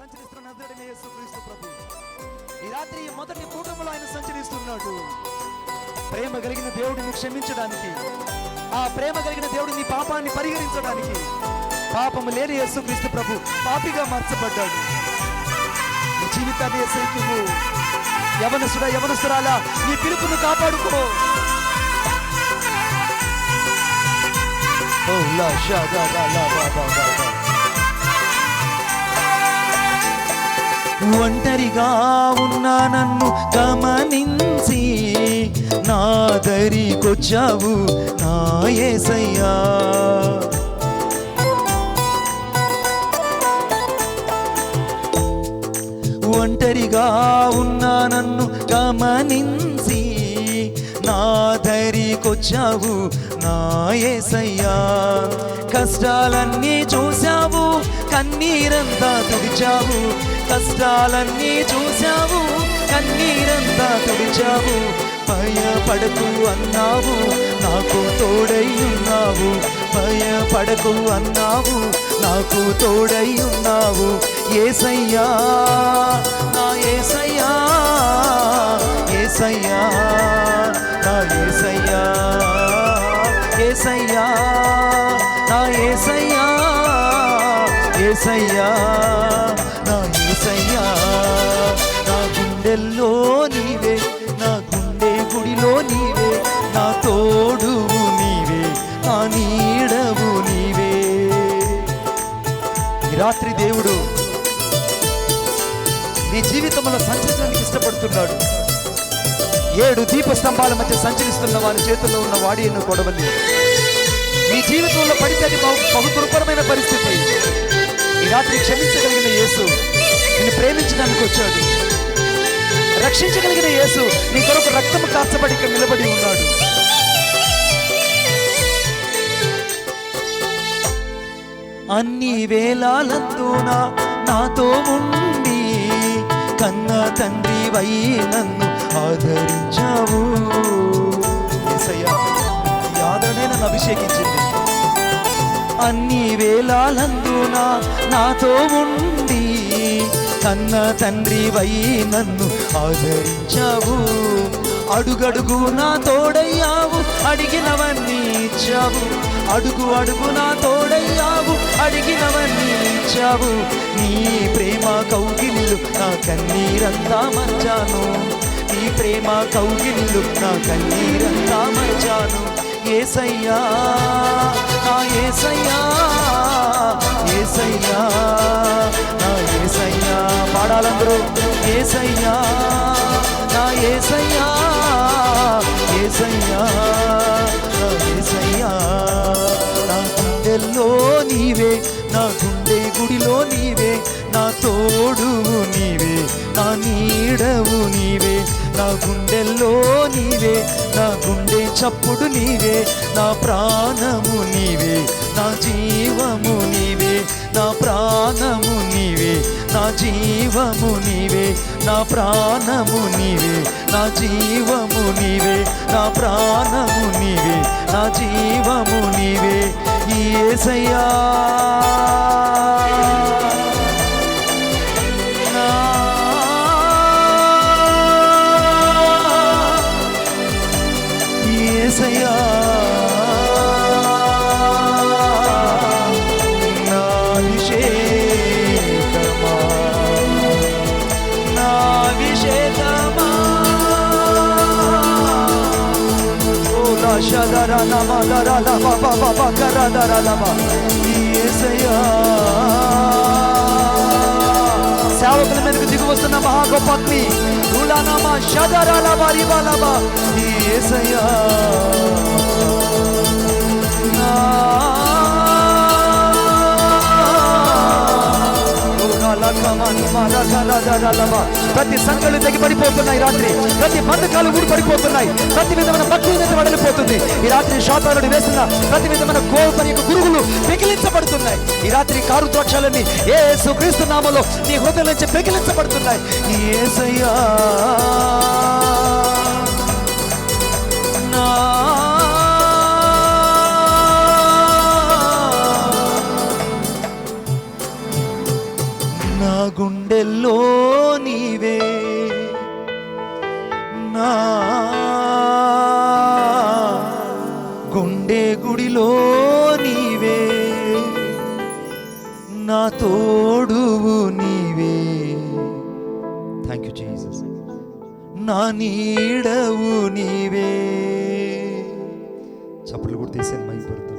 సంచరిస్తున్న నజరుడైన యేసుక్రీస్తు ప్రభు. ఈ రాత్రి మొదటి కూటమిలో ఆయన సంచరిస్తున్నాడు. ప్రేమ కలిగిన దేవుడిని క్షమించడానికి ఆ ప్రేమ కలిగిన దేవుడి నీ పాపాన్ని పరిహరించడానికి పాపము లేని యేసుక్రీస్తు ప్రభు పాపిగా మార్చబడ్డాడు. నీ జీవితాన్ని ఎసైకివు యవనసుడ యవనసురాలా నీ పిలుపును కాపాడుకో. ఓ లా షా గా గా లా బా బా బా ఒంటరిగా ఉన్నా నన్ను గమనించి నా దరికొచ్చావు నా ఒంటరిగా ఉన్నా నన్ను గమనించి నా దరికొచ్చావు నా ఏసయ్యా కష్టాలన్నీ చూశావు కన్నీరంతా తుడిచావు కష్టాలన్నీ చూశావు కన్నీరంతా తుడిచావు భయపడకు అన్నావు నాకు తోడై ఉన్నావు. భయపడకు అన్నావు నాకు తోడై ఉన్నావు. ఏసయ్యా నా ఏసయ్యా ఏసయ్యా. ఏసయ్యా నా ఏసయ్యా ఏసయ్యా నా ఏసయ్యా నా గుండెల్లో నీవే నా గుండె గుడిలో నీవే నా తోడువు నీవే నా నీడవు నీవే. రాత్రి దేవుడు నీ జీవితంలో సంచరించడానికి ఇష్టపడుతున్నాడు. ఏడు దీపస్తంభాల మధ్య సంచరిస్తున్న వారి చేతుల్లో ఉన్న వాడి ఎన్ను కొడవలి మీ జీవితంలో పడితే అది బహు దుర్భరమైన పరిస్థితి. ఈ రాత్రి క్షమించగలిగిన యేసు నిన్ను ప్రేమించడానికి వచ్చాడు. రక్షించగలిగిన యేసు నీ కొరకు రక్తము కార్చబడి ఇక్కడ నిలబడి ఉన్నాడు. అన్ని వేళాలందున నాతో ఉండి కన్న తండ్రి వై నన్ను ఆదరించావు. యేసయ్యా, నన్ను అభిషేకించింది. అన్ని వేళాలందున నాతో ఉండి కన్న తండ్రి వై నన్ను ఆదరించావు. అడుగడుగు నా తోడయ్యావు అడిగినవన్నీ ఇచ్చావు. అడుగు అడుగు నా తోడయ్యావు అడిగినవన్నీ ఇచ్చావు. నీ ప్రేమ కౌగిలిలు నా కన్నీరంతా మర్చాను. నీ ప్రేమ కౌగిలిలు నా కన్నీరంతా మర్చాను. ఏసయ్యా నా ఏసయ్యా ఏసయ్యా నా ఏసయ్యా. పాడాలందరూ ఏసయ్యా నా ఏసయ్యా ఏసయ్యా నా ఏసయ్యా. నా గుండెల్లో నీవే నా గుండె గుడిలో నీవే నా తోడు నీవే నా నీడవు నీవే. నా గుండెల్లో నీవే నా గుండె చప్పుడు నీవే నా ప్రాణము నీవే నా జీవము నీవే నా ప్రాణము నీవే నా జీవము నీవే నా ప్రాణము నీవే నా జీవము నీవే నా ప్రాణము నీవే నా జీవము నీవే. ఈ యేసయ్యా సేవకుల మీదకు దిగు వస్తున్న మహా గొప్ప అగ్ని. రులానామ షదరాలబా రిబాలబా ఈ యేసయ్యా ప్రతి సంఘాలు తెగిపడిపోతున్నాయి రాత్రి ప్రతి బంధకాలు ఊడిపడిపోతున్నాయి ప్రతి విధమైన భక్తి వడలిపోతుంది ఈ రాత్రి శాతాలను వేస్తున్న ప్రతి విధమైన కోపని యొక్క గురుగులు పెకిలించబడుతున్నాయి ఈ రాత్రి కారు ద్రాక్షాలన్నీ ఏ క్రీస్తు నామలో నీ హృదయం నుంచి పెకిలించబడుతున్నాయి ఏసయ్యా గుండెల్లో నీవే. నా గుండె గుడిలో నీవే. నా తోడువు నీవే. థ్యాంక్ యూ జీసస్ నా నీడవు నీవే. చప్పట్లు కూడా తీసాను మైపడుతుంది